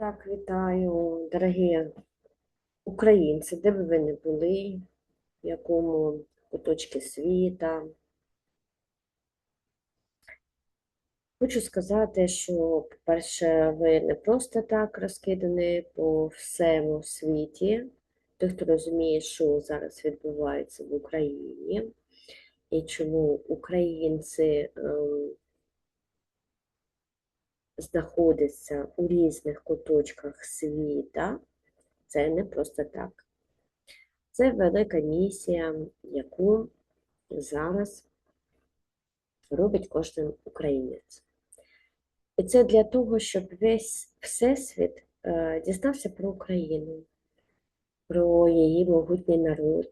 Так, вітаю, дорогі українці, де б ви не були, в якому куточці світа. Хочу сказати, що, по-перше, ви не просто так розкидані по всьому світі. Той, хто розуміє, що зараз відбувається в Україні, і чому українці знаходяться у різних куточках світа, це не просто так. Це велика місія, яку зараз робить кожен українець. І це для того, щоб весь Всесвіт е, дізнався про Україну, про її могутній народ,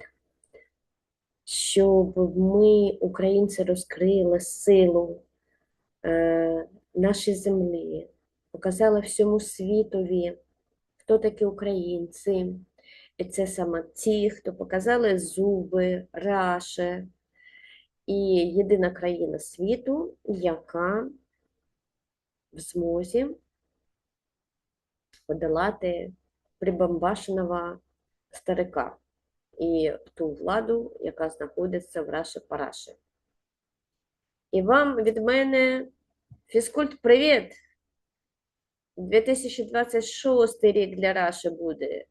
щоб ми, українці, розкрили силу е, нашій землі, показали всьому світові, хто такі українці. І це саме ті, хто показали зуби, раші, і єдина країна світу, яка в змозі подолати прибамбашеного старика і ту владу, яка знаходиться в Раші Параші. І вам від мене фізкульт привіт! 2026 рік для Раші буде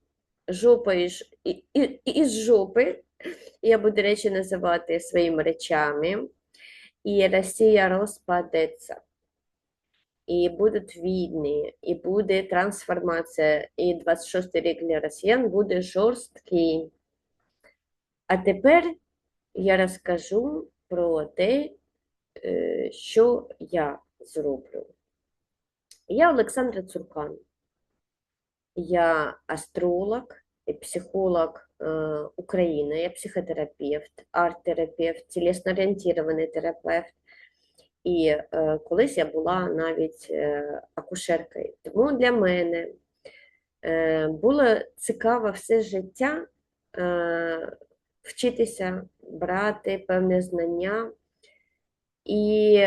жопа із, і, і, із жопи. Я буду речі називати своїми речами. І Росія розпадеться. І будуть війни, і буде трансформація. І 26 рік для росіян буде жорсткий. А тепер я розкажу про те, що я зроблю. Я Олександра Цуркан. Я астролог і психолог е, України, я психотерапевт, арт-терапевт, тілесно-орієнтований терапевт. І е, колись я була навіть е, акушеркою. Тому для мене е, було цікаво все життя е, вчитися, брати певне знання. І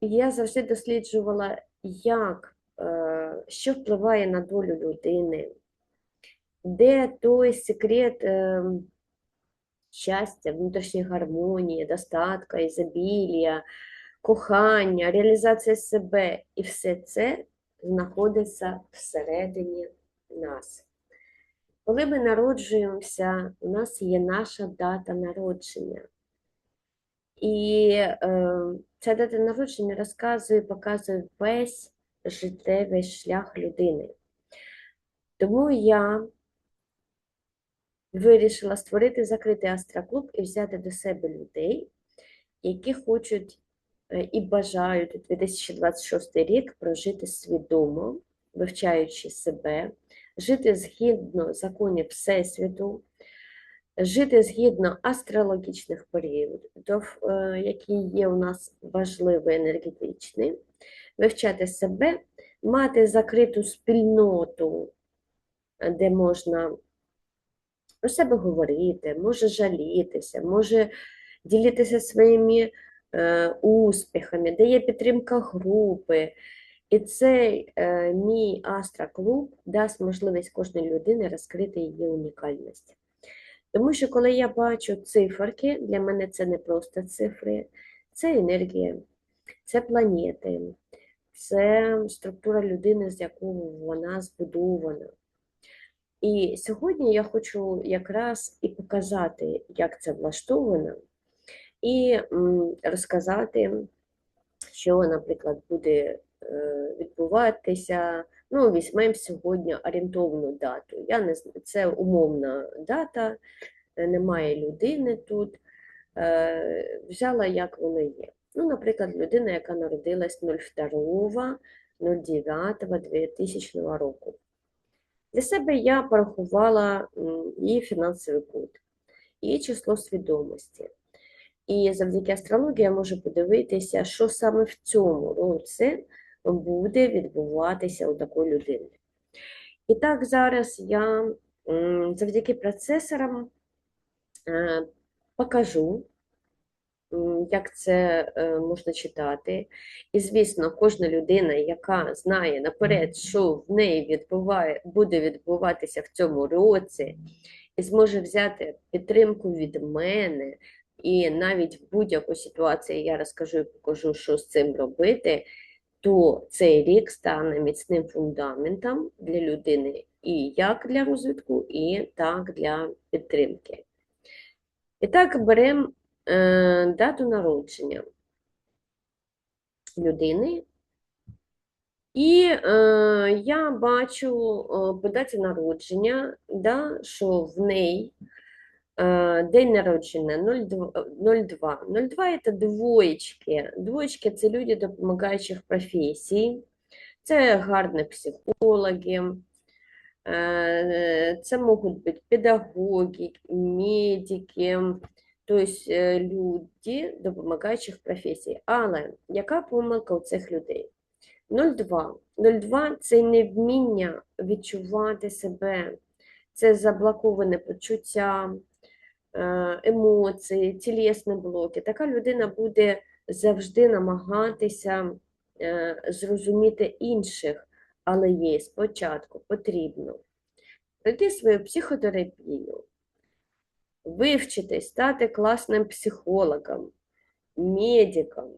я завжди досліджувала, як, е, що впливає на долю людини, де той секрет е, щастя, внутрішньої гармонії, достатка, ізобілія, кохання, реалізація себе. І все це знаходиться всередині нас. Коли ми народжуємося, у нас є наша дата народження. І е, ця дата народження розказує, показує весь життєвий шлях людини. Тому я вирішила створити закритий астроклуб і взяти до себе людей, які хочуть е, і бажають 2026 рік прожити свідомо, вивчаючи себе, жити згідно законів Всесвіту, жити згідно астрологічних періодів, е, які є у нас важливі енергетичні, вивчати себе, мати закриту спільноту, де можна про себе говорити, може жалітися, може ділитися своїми е, успіхами, де є підтримка групи. І цей е, мій Астра-клуб дасть можливість кожній людині розкрити її унікальність. Тому що, коли я бачу циферки, для мене це не просто цифри, це енергія, це планети, це структура людини, з якого вона збудована. І сьогодні я хочу якраз і показати, як це влаштовано, і розказати, що, наприклад, буде е, відбуватися. Ну, візьмемо сьогодні орієнтовну дату. Я не Це умовна дата, е, немає людини тут. Е, взяла, як воно є. Ну, Наприклад, людина, яка народилась 02.09.2000 року. Для себе я порахувала її фінансовий код, її число свідомості. І завдяки астрології я можу подивитися, що саме в цьому році буде відбуватися у такої людини. І так, зараз я завдяки процесорам е, покажу, як це е, можна читати. І, звісно, кожна людина, яка знає наперед, що в неї відбуває, буде відбуватися в цьому році, і зможе взяти підтримку від мене, і навіть в будь-яку ситуацію я розкажу і покажу, що з цим робити, то цей рік стане міцним фундаментом для людини і як для розвитку, і так для підтримки. І так беремо е, дату народження людини. І е, я бачу по даті народження, да, що в неї день народження 02. 02. 02 – це двоєчки. Двоєчки – це люди допомагаючих професій, це гарні психологи, е, це можуть бути педагоги, медики, тобто е, люди допомагаючих професій. Але яка помилка у цих людей? 0,2. 0,2 – це невміння відчувати себе, це заблоковане почуття, е, емоції, тілесні блоки. Така людина буде завжди намагатися е, зрозуміти інших, але їй спочатку потрібно пройти свою психотерапію, вивчитись, стати класним психологом, медиком,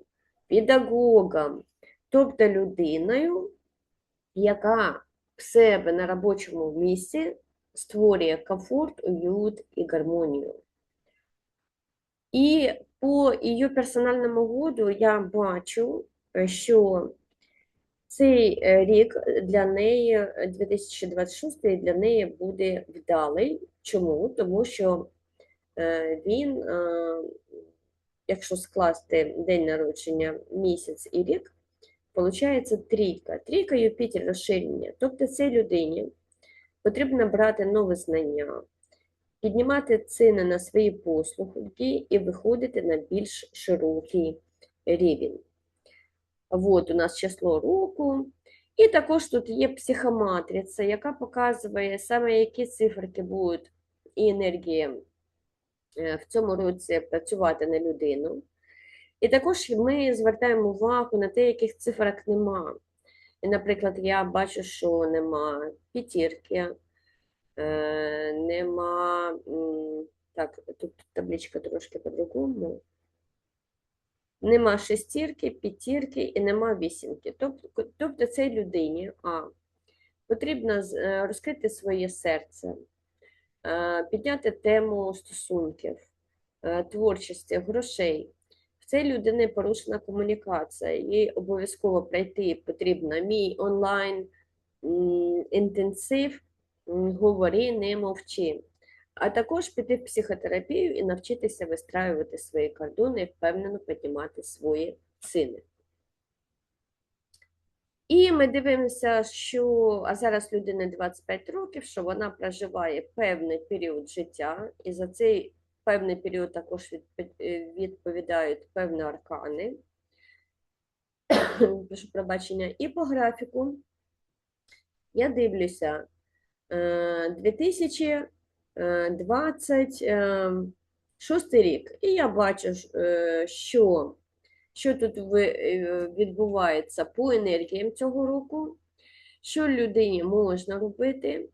педагогом, тобто людиною, яка в себе на робочому місці створює комфорт, уют і гармонію. І по її персональному году я бачу, що цей е, рік для неї, е, 2026 для неї буде вдалий. Чому? Тому що е, він, якщо скласти день народження, місяць і рік, виходить трійка. Трійка Юпітер розширення. Тобто цій людині потрібно брати нові знання, піднімати ціни на свої послуги і виходити на більш широкий рівень. От у нас число року. І також тут є психоматриця, яка показує саме, які циферки будуть і енергії е, в цьому році працювати на людину. І також ми звертаємо увагу на те, яких цифрах нема. Наприклад, я бачу, що нема п'ятірки, нема. Так, тут табличка трошки по-другому. Нема шестірки, п'ятірки і нема вісімки. Тобто, цій людині а, потрібно е, розкрити своє серце, е, підняти тему стосунків, е, творчості, грошей. В цій людини порушена комунікація, їй обов'язково пройти потрібно мій онлайн інтенсив «Говори, не мовчи», а також піти в психотерапію і навчитися вистраювати свої кордони і впевнено піднімати свої ціни. І ми дивимося, що а зараз людині 25 років, що вона проживає певний період життя, і за цей певний період також е, відповідають певні аркани. Прошу пробачення. І по графіку я дивлюся 2026 рік, і я бачу, е, що, що тут е, відбувається по енергіям цього року, що людині можна робити,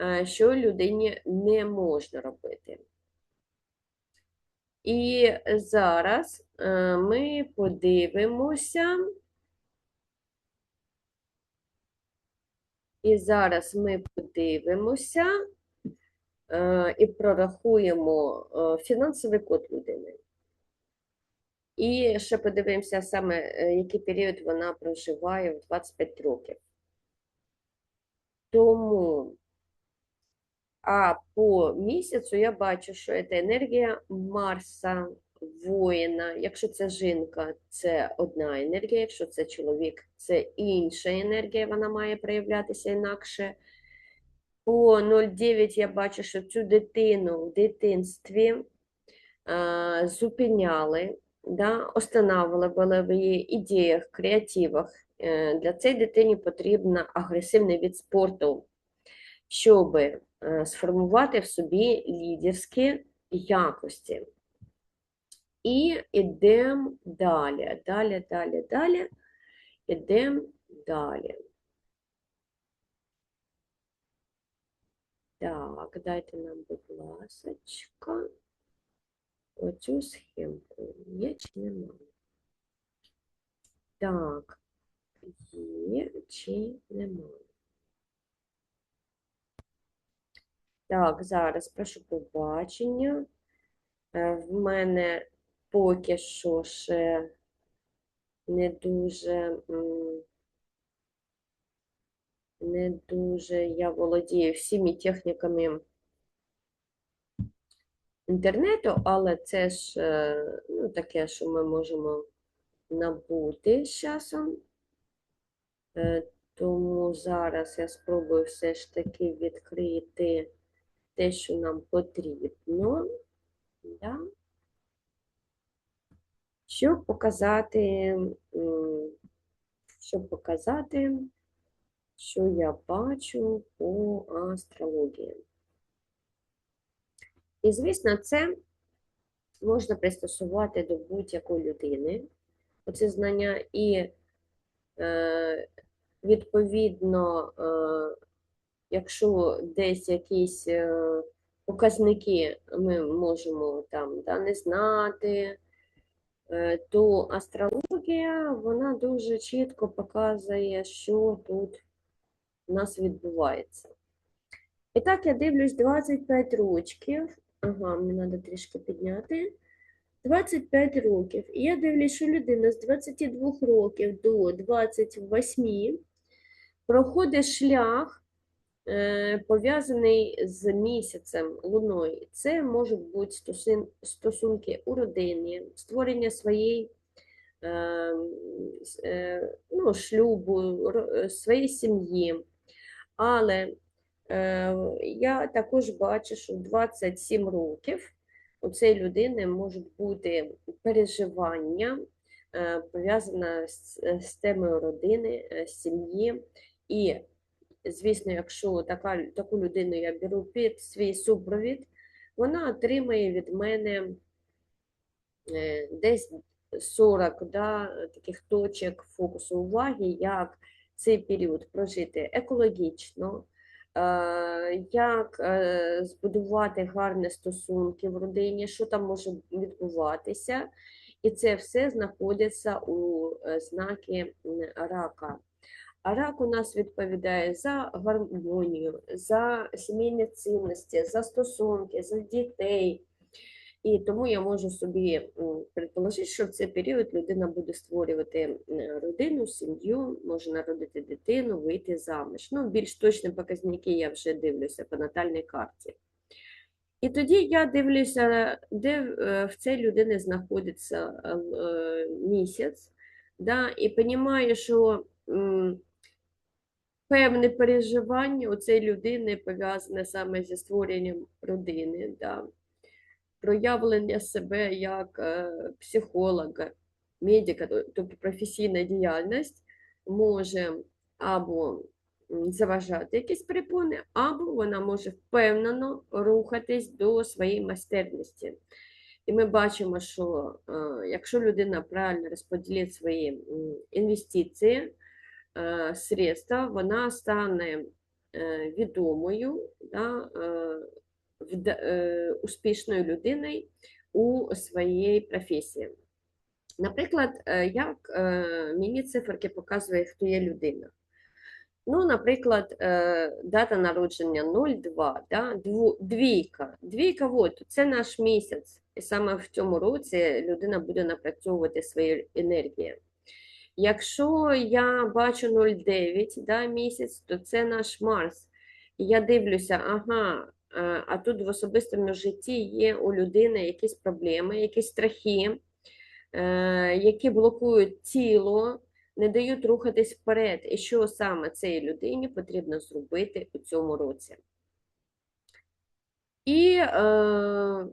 е, що людині не можна робити. І зараз е, ми подивимося. І зараз ми подивимося е, і прорахуємо е, фінансовий код людини. І ще подивимося саме, е, який період вона проживає в 25 років. Тому, а по місяцю я бачу, що це енергія Марса, воїна. Якщо це жінка, це одна енергія, якщо це чоловік, це інша енергія, вона має проявлятися інакше. По 0,9 я бачу, що цю дитину в дитинстві а, зупиняли, да, останавливали в її ідеях, креативах. Е, Для цієї дитині потрібен агресивний від спорту, щоб е, сформувати в собі лідерські якості. І йдемо далі. Далі, далі, далі. Ідемо далі. Так, дайте нам, будь ласочка, оцю схемку. Є чи немає? Так, є чи немає? Так, зараз прошу побачення. Е, В мене поки що ще не дуже, не дуже я володію всіми техніками інтернету, але це ж е, ну, таке, що ми можемо набути з часом. Е, Тому зараз я спробую все ж таки відкрити те, що нам потрібно. Да? Щоб показати, щоб показати, що я бачу по астрології. І, звісно, це можна пристосувати до будь-якої людини. Оце знання і е, відповідно, е, якщо десь якісь е, показники ми можемо там да, не знати, то астрологія вона дуже чітко показує, що тут у нас відбувається. І так, я дивлюсь 25 років. Ага, мені треба трішки підняти. 25 років. І я дивлюсь, що людина з 22 років до 28 проходить шлях, е, пов'язаний з місяцем луною. Це можуть бути стосунки у родині, створення своєї е, е, ну, шлюбу, е, своєї сім'ї. Але е, я також бачу, що в 27 років у цієї людини можуть бути переживання, е, пов'язане з, темою родини, е, сім'ї. І, звісно, якщо така, таку людину я беру під свій супровід, вона отримає від мене е, десь 40 да, таких точок фокусу уваги, як цей період прожити екологічно, е, як е, збудувати гарні стосунки в родині, що там може відбуватися. І це все знаходиться у знаки рака. А рак у нас відповідає за гармонію, за сімейні цінності, за стосунки, за дітей. І тому я можу собі предположити, що в цей період людина буде створювати родину, сім'ю, може народити дитину, вийти заміж. Ну, більш точні показники я вже дивлюся по натальній карті. І тоді я дивлюся, де е, в цій людини знаходиться е, е, місяць, да, і розумію, що певне переживання у цієї людини пов'язане саме зі створенням родини. Да проявлення себе як е, психолога, медика, тобто професійна діяльність може або заважати якісь перепони, або вона може впевнено рухатись до своєї майстерності. І ми бачимо, що е, якщо людина правильно розподілить свої інвестиції, средства, вона стане е, відомою, да, е, е, успішною людиною у своїй професії. Наприклад, е, як е, мені циферки показує, хто є людина. Ну, наприклад, е, дата народження 02, да? двійка. Двійка, от, це наш місяць. І саме в цьому році людина буде напрацьовувати свої енергії. Якщо я бачу 0,9 да, місяць, то це наш Марс. І я дивлюся, ага, е, а тут в особистому житті є у людини якісь проблеми, якісь страхи, е, які блокують тіло, не дають рухатись вперед. І що саме цій людині потрібно зробити у цьому році? І е,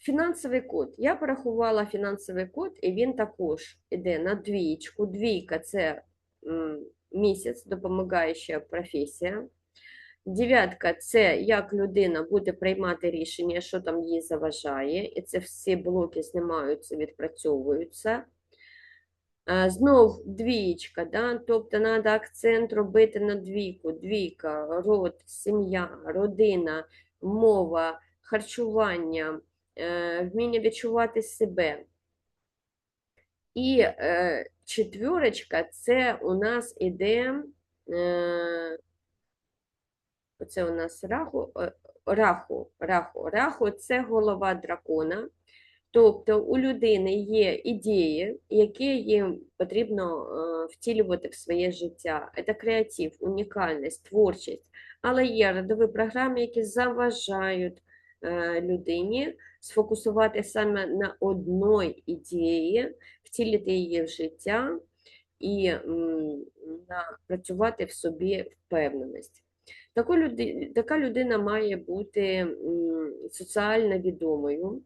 фінансовий код. Я порахувала фінансовий код, і він також іде на двічку. Двійка це місяць, допомагаюча професія. Дев'ятка це як людина буде приймати рішення, що там їй заважає, і це всі блоки знімаються, відпрацьовуються. Знов двієчка, да? тобто треба акцент робити на двійку. Двійка, род, сім'я, родина, мова, харчування, вміння відчувати себе. І е, четвірочка це у нас іде. Е, Оце у нас раху, е, раху, раху. Раху це голова дракона. Тобто у людини є ідеї, які їм потрібно е, втілювати в своє життя. Це креатив, унікальність, творчість. Але є родові програми, які заважають е, людині сфокусувати саме на одній ідеї, втілити її в життя і м, напрацювати в собі впевненість. Така людина має бути соціально відомою,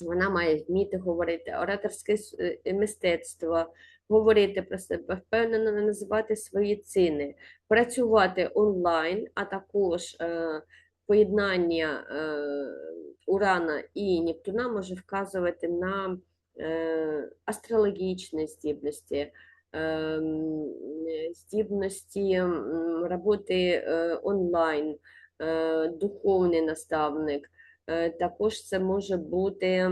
вона має вміти говорити ораторське е, мистецтво, говорити про себе, впевнено називати свої ціни, працювати онлайн, а також е, поєднання е, Урана і Нептуна може вказувати на е, астрологічні здібності, е, здібності роботи онлайн, духовний наставник. Також це може бути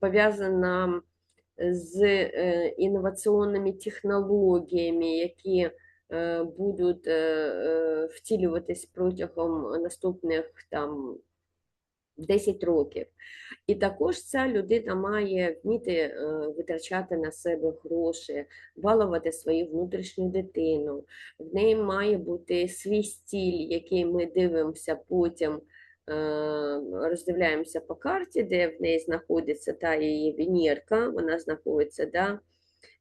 пов'язана з інноваційними технологіями, які будуть е, е, втілюватись протягом наступних там 10 років. І також ця людина має вміти е, витрачати на себе гроші, балувати свою внутрішню дитину. В неї має бути свій стиль, який ми дивимося потім, е, роздивляємося по карті, де в неї знаходиться та її Венерка, вона знаходиться да, е,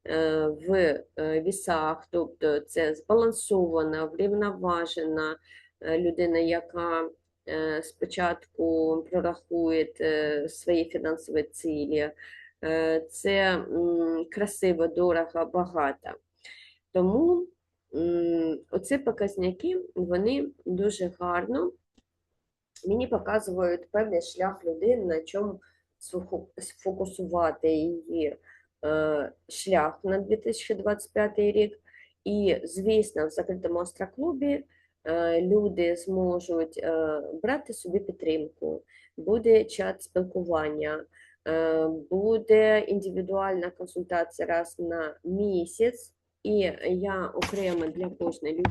в е, вісах, тобто це збалансована, врівноважена е, людина, яка е, спочатку прорахує е, свої фінансові цілі. Е, Це красиво, дорого, багато. Тому оці показники вони дуже гарно мені показують певний шлях людини, на чому сфоку- сфокусувати її е, шлях на 2025 рік. І, звісно, в закритому астроклубі е, люди зможуть е, брати собі підтримку, буде чат спілкування, буде індивідуальна консультація раз на місяць, і я окремо для кожної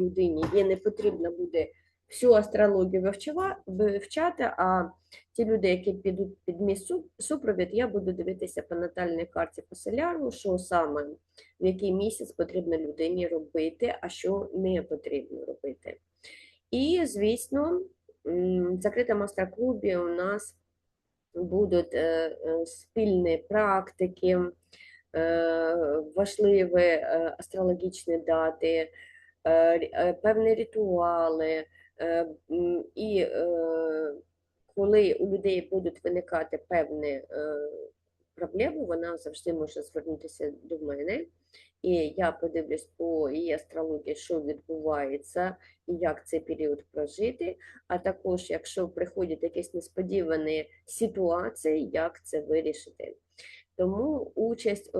людині їй не потрібно буде всю астрологію вивчива- вивчати, а ті люди, які підуть під мій супровід, я буду дивитися по натальній карті по соляру, що саме в який місяць потрібно людині робити, а що не потрібно робити. І, звісно, в закритому астроклубі у нас будуть е, е, спільні практики, е, важливі астрологічні дати, певні ритуали. Е, І е, коли у людей будуть виникати певні е, проблеми, вона завжди може звернутися до мене. І я подивлюсь по її астрології, що відбувається і як цей період прожити. А також, якщо приходять якісь несподівані ситуації, як це вирішити. Тому участь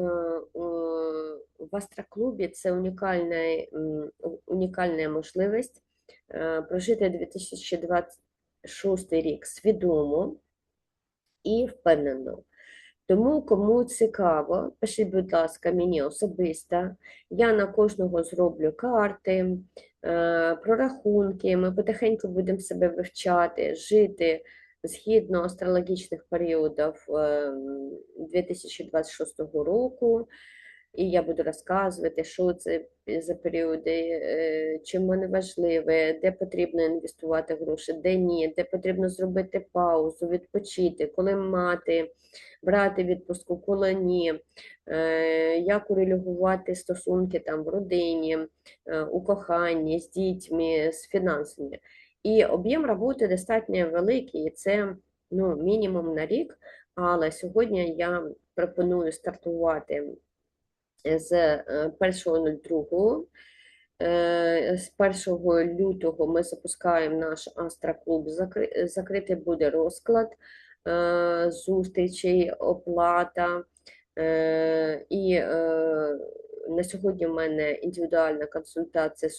в астроклубі це унікальна, унікальна можливість прожити 2026 рік свідомо і впевнено. Тому, кому цікаво, пишіть, будь ласка, мені особисто. Я на кожного зроблю карти, е, прорахунки. Ми потихеньку будемо себе вивчати, жити згідно астрологічних періодів е, 2026 року. І я буду розказувати, що це за періоди, е, чим вони важливі, де потрібно інвестувати гроші, де ні, де потрібно зробити паузу, відпочити, коли мати, брати відпустку, коли ні, е, як урегулювати стосунки там в родині, е, у коханні, з дітьми, з фінансами. І об'єм роботи достатньо великий, і це ну, мінімум на рік, але сьогодні я пропоную стартувати з е, 1.02. Е, З 1 лютого ми запускаємо наш Астра-клуб. Закри- Закритий буде розклад е, зустрічей, оплата. Е, І е, на сьогодні в мене індивідуальна консультація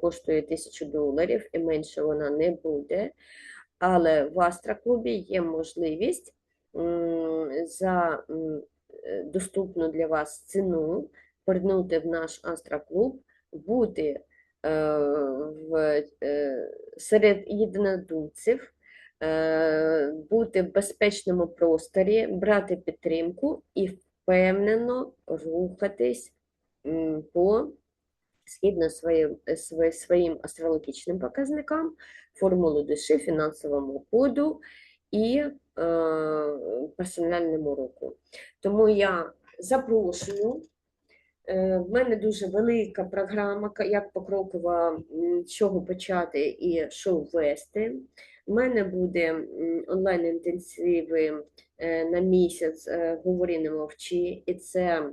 коштує 1000 доларів і менше вона не буде. Але в Астра-клубі є можливість за е, доступну для вас ціну повернути в наш Астра-клуб, бути е, в, е, серед єдинодумців, е, бути в безпечному просторі, брати підтримку і впевнено рухатись по згідно своїм, е, своїм астрологічним показникам, формулу душі, фінансовому коду і е, персональному року. Тому я запрошую. Е, В мене дуже велика програма, як з чого почати і що ввести. У мене буде онлайн-інтенсиви е, на місяць е, «Говори, не мовчи», і це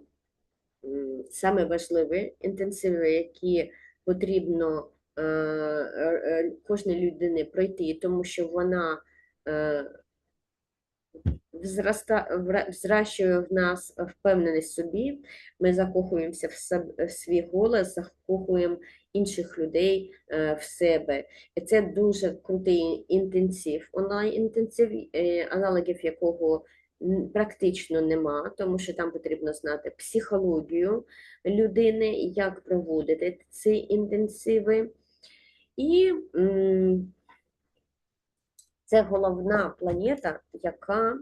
саме важливі інтенсиви, які потрібно е, е, е, кожній людині пройти, тому що вона е, взраста, взращує в нас впевненість собі, ми закохуємося в, себ- в свій голос, закохуємо інших людей е, в себе. І це дуже крутий інтенсив, онлайн-інтенсив, е, аналогів якого практично нема, тому що там потрібно знати психологію людини, як проводити ці інтенсиви. І це головна планета, яка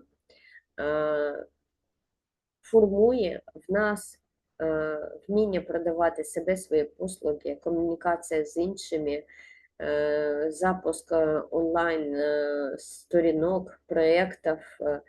формує в нас е, вміння продавати себе, свої послуги, комунікація з іншими, е, запуск е, онлайн е, сторінок, проєктів е,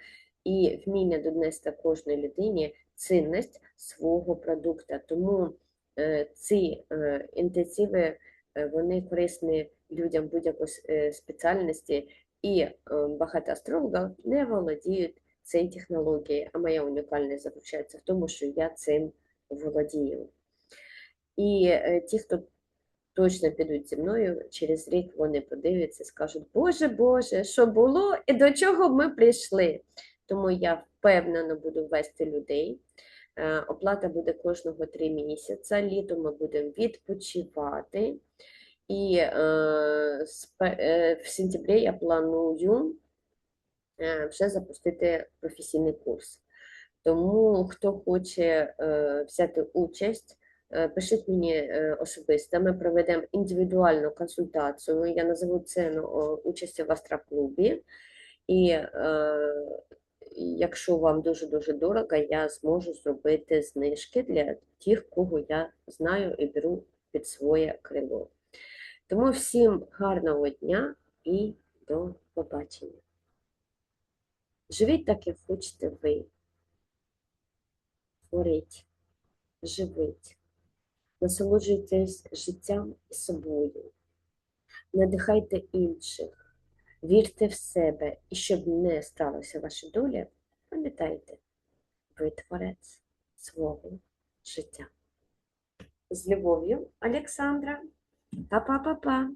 і вміння донести кожній людині цінність свого продукту. Тому е, ці е, інтенсиви е, вони корисні людям будь-якої е, спеціальності, і е, багато астрологів не володіють цією технологією, а моя унікальність заключається в тому, що я цим володію. І е, ті, хто точно підуть зі мною, через рік вони подивляться і скажуть, Боже, Боже, що було і до чого ми прийшли. Тому я впевнено буду вести людей. Е, Оплата буде кожного три місяці. Літом ми будемо відпочивати. І е, в сентябрі я планую вже запустити професійний курс. Тому хто хоче е, взяти участь, е, пишіть мені е, особисто. Ми проведемо індивідуальну консультацію. Я назову ціну о, участі в Астроклубі. І е, якщо вам дуже-дуже дорого, я зможу зробити знижки для тих, кого я знаю і беру під своє крило. Тому всім гарного дня і до побачення. Живіть так, як хочете ви. Творіть, живіть, насолоджуйтесь життям і собою, надихайте інших, вірте в себе, і щоб не сталося ваша доля, пам'ятайте, ви творець свого життя. З любов'ю, Олександра. Па-па-па-па.